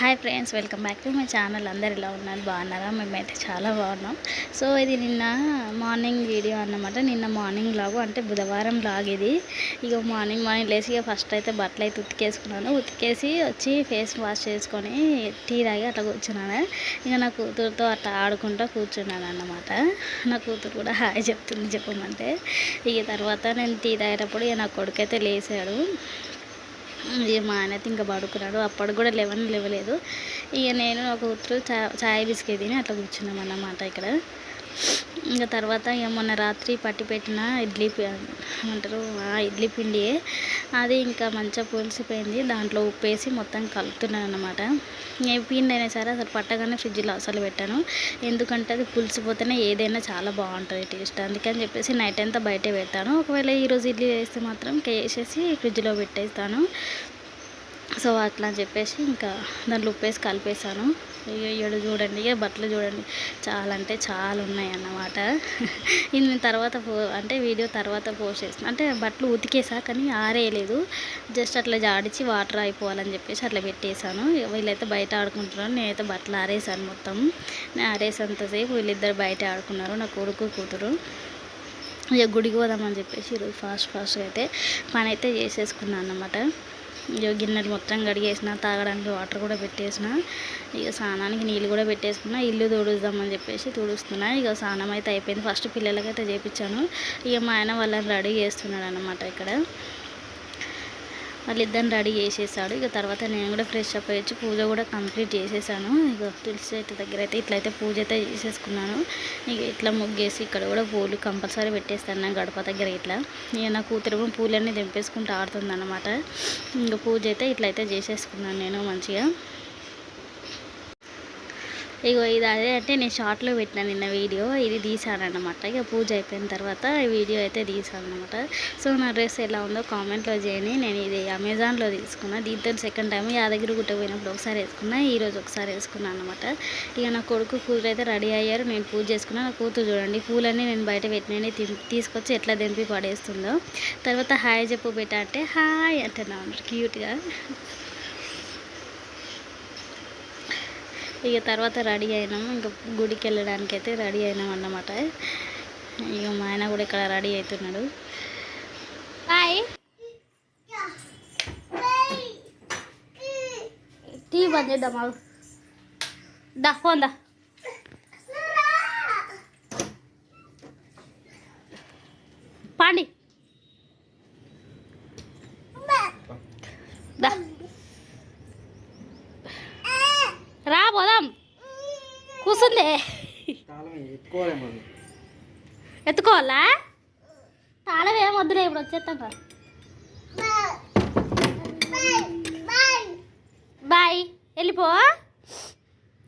Hi friends welcome back to my channel. అందరు ఇలా ఉన్నారు? బాగున్నారా? మేమైతే చాలా బాగున్నాం. సో ఇది నిన్న మార్నింగ్ వీడియో అన్నమాట. నిన్న మార్నింగ్ లాగు అంటే బుధవారం లాగ్ ఇది. ఇక మార్నింగ్ మార్నింగ్ లేచి ఇక ఫస్ట్ అయితే బట్టలు అయితే ఉతికేసుకున్నాను. ఉతికేసి వచ్చి ఫేస్ వాష్ చేసుకొని టీ తాగి అట్లా కూర్చున్నాను. ఇక నా కూతురుతో అట్లా ఆడుకుంటూ కూర్చున్నాను అన్నమాట. నా కూతురు కూడా హాయ్ చెప్తుంది చెప్పమంటే. ఇక తర్వాత నేను టీ తాగేటప్పుడు ఇక నా కొడుకైతే లేచాడు ఇక మా ఆయన అయితే ఇంకా పడుకున్నాడు. అప్పుడు కూడా లెవెన్ లేవలేదు. ఇక నేను ఒక కూతురు చా చాయ్ బిస్కెట్ తిని అట్లా కూర్చున్నాం అన్నమాట ఇక్కడ. ఇంకా తర్వాత ఇక మొన్న రాత్రి పట్టి పెట్టిన ఇడ్లీ ఏమంటారు ఆ ఇడ్లీ పిండియే. అది ఇంకా మంచిగా పులిసిపోయింది. దాంట్లో ఉప్పు వేసి మొత్తం కలుపుతున్నాను అనమాట ఏ పిండి అయినా సరే అసలు పట్టగానే ఫ్రిడ్జ్లో అసలు పెట్టాను. ఎందుకంటే అది పులిసిపోతేనే ఏదైనా చాలా బాగుంటుంది టేస్ట్. అందుకని చెప్పేసి నైట్ అంతా బయటే పెడతాను. ఒకవేళ ఈరోజు ఇడ్లీ వేస్తే మాత్రం వేసేసి ఫ్రిడ్జ్లో పెట్టేస్తాను. సో అట్లా అని చెప్పేసి ఇంకా దాంట్లో ఉప్పేసి కలిపేసాను అయ్యో ఇక్కడ చూడండి. ఇక బట్టలు చూడండి. చాలా అంటే చాలా ఉన్నాయి అన్నమాట ఇది నేను తర్వాత పో అంటే వీడియో తర్వాత పోస్ట్ చేసిన అంటే బట్టలు ఉతికేసా కానీ ఆరేయలేదు. జస్ట్ అట్లా జాడిచి వాటర్ అయిపోవాలని చెప్పేసి అట్లా పెట్టేశాను. వీళ్ళైతే బయట ఆడుకుంటున్నారు. నేనైతే బట్టలు ఆరేసాను మొత్తం. నేను ఆరేసేంతసేపు వీళ్ళిద్దరు బయట ఆడుకున్నారు. నా కొడుకు కూతురు. ఇక గుడికి పోదామని చెప్పేసి ఈరోజు ఫాస్ట్ ఫాస్ట్గా అయితే పని అయితే చేసేసుకున్నాను అన్నమాట ఇక గిన్నెలు మొత్తం కడిగేసిన తాగడానికి వాటర్ కూడా పెట్టేసిన. ఇక స్నానానికి నీళ్ళు కూడా పెట్టేసుకున్నా ఇల్లు తుడుద్దామని చెప్పేసి తుడుస్తున్నా. ఇక స్నానం అయితే అయిపోయింది. ఫస్ట్ పిల్లలకైతే చేపించాను. ఇక మా ఆయన వాళ్ళని రెడీ చేస్తున్నాడు అనమాట ఇక్కడ. వాళ్ళిద్దరిని రెడీ చేసేసాడు. ఇక తర్వాత నేను కూడా ఫ్రెష్ అప్ అయ్యి పూజ కూడా కంప్లీట్ చేసేసాను. ఇక తులసి చెట్టు దగ్గర అయితే ఇట్లయితే పూజ అయితే చేసేసుకున్నాను. ఇక ఇట్లా ముగ్గేసి ఇక్కడ కూడా పూలు కంపల్సరీ పెట్టేస్తాను నా గడప దగ్గర ఇట్లా. ఇక నా కూతురు పూలన్నీ తెంపేసుకుంటూ ఆడుతుంది అనమాట ఇంకా పూజ అయితే ఇట్లయితే చేసేసుకున్నాను నేను మంచిగా. ఇగో ఇది అదే అంటే నేను షార్ట్లో పెట్టిన నిన్న వీడియో ఇది తీసాను అనమాట ఇక పూజ అయిపోయిన తర్వాత వీడియో అయితే తీసాను అనమాట సో నా డ్రెస్ ఎలా ఉందో కామెంట్లో చేయండి. నేను ఇది అమెజాన్లో తీసుకున్నా. దీంతో సెకండ్ టైం యాదగిరి గుట్ట పోయినప్పుడు ఒకసారి వేసుకున్నా ఈరోజు ఒకసారి వేసుకున్నాను అనమాట ఇక నా కొడుకు కూతురు అయితే రెడీ అయ్యారు. నేను పూజ చేసుకున్నా. నా కూతురు చూడండి పూలన్నీ నేను బయట పెట్టినవి తీసుకొచ్చి ఎట్లా దింపి పడేస్తుందో. తర్వాత హాయ్ చెప్పు బెట్ట అంటే హాయ్ అంటే నా క్యూట్గా ఇక తర్వాత రెడీ అయినాము. ఇంకా గుడికి వెళ్ళడానికి అయితే రెడీ అయినాం అన్నమాట. ఇక మా ఆయన కూడా ఇక్కడ రెడీ అవుతున్నాడు. హాయ్ టీ బంద్ చేద్దాం దా ఫోన్ దా. పాండి. దా. రా పోదాం. కూర్చుంది ఎత్తుకోవాలా తాళం ఏం వద్దులే ఇప్పుడు వచ్చేస్తాం రా. బాయ్ వెళ్ళిపో.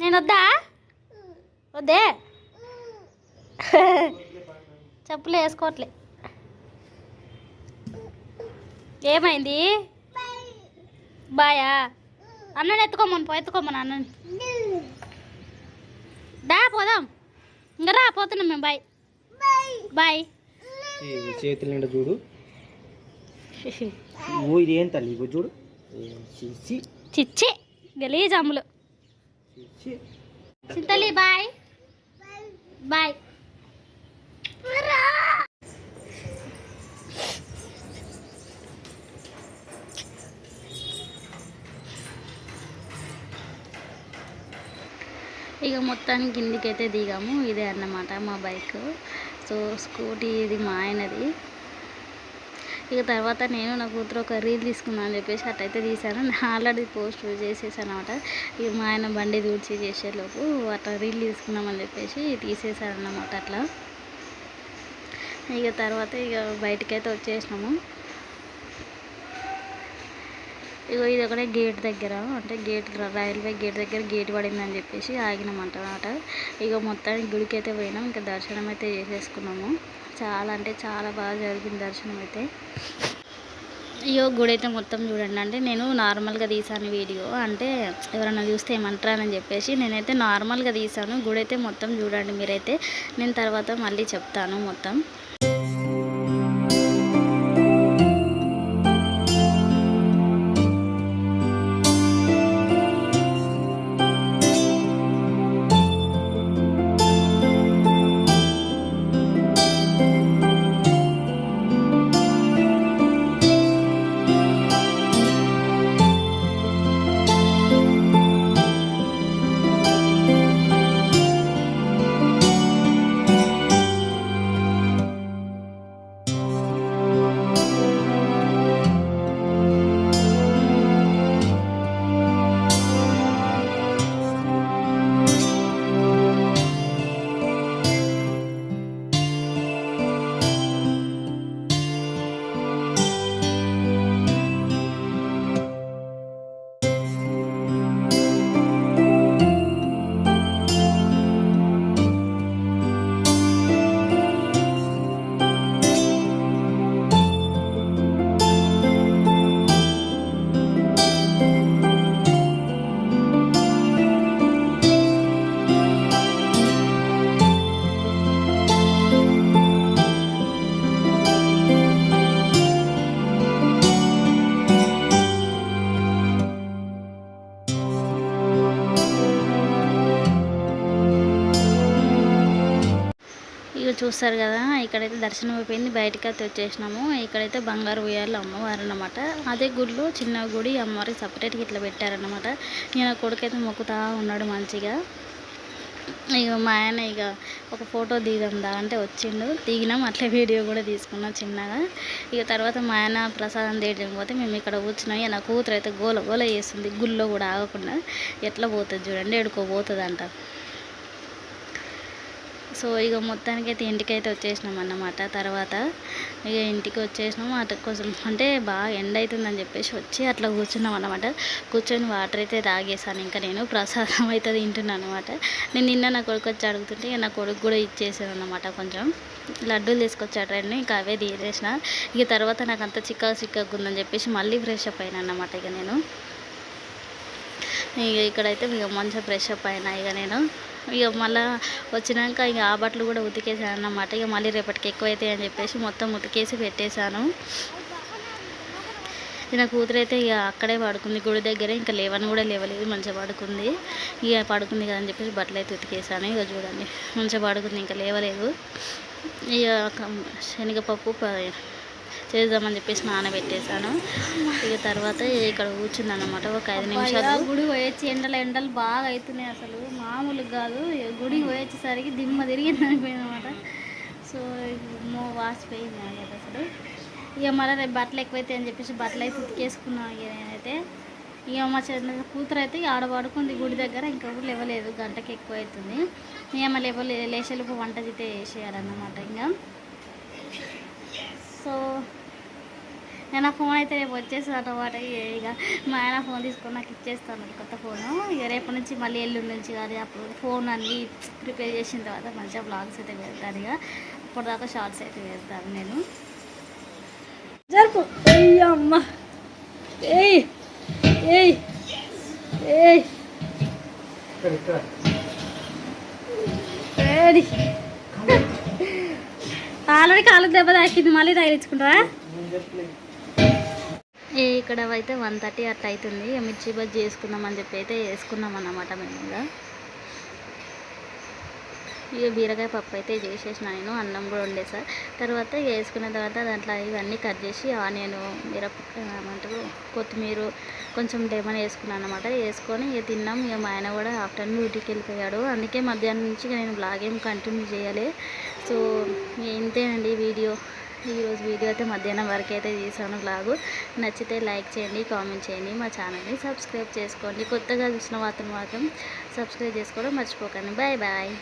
నేను వద్దా? వద్దే? చెప్పులు వేసుకోవట్లే. ఏమైంది? బాయా? అన్నని ఎత్తుకోమని పో ఎత్తుకోమని అన్నని. దా పోదాం. ఇంకా రా పోతున్నాం మేము. బాయ్. బాయ్. చేతుల నిండా చూడు. ఓ ఇది ఏం తల్లి? ఇగో చూడు. చిచ్చి. చిచ్చి గలీజ్ అమ్ములు చిచ్చి చింతలి బాయ్. బాయ్ ఇక మొత్తానికి కిందికైతే దిగాము. ఇదే అన్నమాట మా బైక్. సో స్కూటీ ఇది మా ఆయనది. ఇక తర్వాత నేను నా కూతురు ఒక రీల్ తీసుకున్నాను అని చెప్పేసి అట్టయితే తీశాను. ఆల్రెడీ పోస్ట్ చేసేసాను అనమాట ఇక మా ఆయన బండి దూడ్చి చేసేలోపు అట్లా రీల్ తీసుకున్నామని చెప్పేసి తీసేసాను అన్నమాట అట్లా. ఇక తర్వాత ఇక బయటకైతే వచ్చేసినాము. ఇగో ఇది ఒకటే గేట్ దగ్గర. అంటే గేట్ రైల్వే గేట్ దగ్గర గేట్ పడిందని చెప్పేసి ఆగినామంట అన్నమాట. ఇక మొత్తానికి గుడికి అయితే పోయినాం. ఇంకా దర్శనం అయితే చేసేసుకున్నాము. చాలా అంటే చాలా బాగా జరిగింది దర్శనం అయితే అయ్యో గుడి అయితే మొత్తం చూడండి. అంటే నేను నార్మల్గా తీసాను వీడియో. అంటే ఎవరైనా చూస్తే ఏమంటారని చెప్పేసి నేనైతే నార్మల్గా తీసాను. గుడి అయితే మొత్తం చూడండి మీరైతే. నేను తర్వాత మళ్ళీ చెప్తాను మొత్తం. చూస్తారు కదా ఇక్కడైతే దర్శనం అయిపోయింది. బయటకి అయితే వచ్చేసినాము. ఇక్కడైతే బంగారు ఉయ్యాలు అమ్మవారు అనమాట అదే గుడిలో చిన్న గుడి అమ్మవారికి సపరేట్గా ఇట్లా పెట్టారనమాట ఈయన కొడుకైతే మొక్కుతా ఉన్నాడు మంచిగా. ఇక మా ఆయన ఇక ఒక ఫోటో దిగుదాందా అంటే వచ్చిండు. దిగినాం అట్లే వీడియో కూడా తీసుకున్నాం చిన్నగా. ఇక తర్వాత మా ఆయన ప్రసాదం తీయడం పోతే మేము ఇక్కడ కూర్చున్నాం. నా కూతురు అయితే గోల గోల చేస్తుంది. గుళ్ళో కూడా ఆగకుండా ఎట్లా పోతుంది చూడండి ఎడుకో పోతుంది అంట సో ఇక మొత్తానికి అయితే ఇంటికి అయితే వచ్చేసినాం అన్నమాట. తర్వాత ఇక ఇంటికి వచ్చేసినాం. అటు కోసం అంటే బాగా ఎండ అవుతుందని చెప్పేసి వచ్చి అట్లా కూర్చున్నాం అన్నమాట. కూర్చొని వాటర్ అయితే తాగేసాను. ఇంకా నేను ప్రసాదం అయితే తింటున్నాను అనమాట నేను నిన్న నా కొడుకు వచ్చి అడుగుతుంటే ఇక నా కొడుకు కూడా ఇచ్చేసాను అనమాట కొంచెం. లడ్డూలు తీసుకొచ్చాడండి ఇంకా అవే తీసేసిన. ఇక తర్వాత నాకు అంత చిక్కగా చిక్కగా ఉందని చెప్పేసి మళ్ళీ ఫ్రెష్ అప్ అయినా అన్నమాట ఇక నేను. ఇక ఇక్కడైతే ఇక మంచిగా ఫ్రెష్ అప్ అయినా ఇక నేను. ఇక మళ్ళీ వచ్చినాక ఇక ఆ బట్టలు కూడా ఉతికేసాను అన్నమాట. ఇక మళ్ళీ రేపటికి ఎక్కువ అని చెప్పేసి మొత్తం ఉతికేసి పెట్టేశాను. ఇక నా కూతురు అయితే ఇక అక్కడే పడుకుంది గుడి దగ్గరే ఇంకా లేవని కూడా లేవలేదు మంచిగా పడుకుంది. ఇక పడుకుంది కదా అని చెప్పేసి బట్టలు అయితే ఉతికేసాను. ఇక చూడండి మంచిగా పడుకుంది ఇంకా లేవలేదు. ఇక శనగపప్పు ప- చేద్దామని చెప్పేసి నానబెట్టేశాను. ఇక తర్వాత ఇక్కడ కూర్చుంది అనమాట ఒక ఐదు నిమిషాలు. గుడి పోయొచ్చి ఎండలు ఎండలు బాగా అవుతున్నాయి అసలు. మామూలుగా కాదు. ఇక గుడికి పోయొచ్చేసరికి దిమ్మ తిరిగింది అనిపోయింది అనమాట సో మో వాసిపోయింది నాకైతే అసలు. ఇక మళ్ళీ రేపు బట్టలు ఎక్కువైతే అని చెప్పేసి బట్టలు అయితే ఉతికేసుకున్నాను ఇక నేనైతే. ఇక మా చిన్న కూతురు అయితే ఆడ పడుకుంది గుడి దగ్గర ఇంకొకరు లేవలేదు. గంటకి ఎక్కువ అవుతుంది ఇక మళ్ళీ లేవలే లేచేలోపు వంట అయితే వేసేయాలన్నమాట ఇంకా. సో నేను ఆ ఫోన్ అయితే రేపు వచ్చేసాను అన్నమాట. ఇక మా ఆయన ఫోన్ తీసుకొని నాకు ఇచ్చేస్తాను కొత్త ఫోను ఇక రేపటి నుంచి మళ్ళీ ఎల్లుండి నుంచి కానీ అప్పుడు ఫోన్ అన్నీ ప్రిపేర్ చేసిన తర్వాత మంచిగా బ్లాగ్స్ అయితే పెడతాను ఇక. అప్పటిదాకా షార్ట్స్ అయితే పెడతాను నేను. జరుపు. అమ్మ. ఏయ్. ఏయ్. ఏయ్. ఏడి ఆల్రెడీ కాళ్ళకి దెబ్బ తాకింది మళ్ళీ తగిలించుకుంటారా చెప్పలేదు. ఇక్కడ అయితే వన్ థర్టీ అట్లా అవుతుంది. ఇక మిర్చి బజ్జీ వేసుకుందాం అని చెప్పి అయితే వేసుకున్నాం అన్నమాట మేము కూడా. ఇక బీరకాయ పప్పు అయితే చేసేసిన నేను అన్నం కూడా వండేసా తర్వాత ఇక వేసుకున్న తర్వాత దాంట్లో ఇవన్నీ కట్ చేసి ఆనియన్ మిరపంటారు కొత్తిమీర కొంచెం లెమన్ వేసుకున్నాను అనమాట వేసుకొని ఇక తిన్నాం. ఇక మా ఆయన కూడా ఆఫ్టర్నూన్ డ్యూటీకి వెళ్ళిపోయాడు. అందుకే మధ్యాహ్నం నుంచి ఇక నేను బ్లాగ్ ఏం కంటిన్యూ చేయాలి. సో ఇంతేనండి వీడియో. ఈరోజు వీడియో అయితే మధ్యాహ్నం వరకు అయితే తీసాను బ్లాగు నచ్చితే లైక్ చేయండి కామెంట్ చేయండి. మా ఛానల్ని సబ్స్క్రైబ్ చేసుకోండి. కొత్తగా చూసిన వార్తను మాత్రం సబ్స్క్రైబ్ చేసుకోవడం మర్చిపోకండి. Bye bye.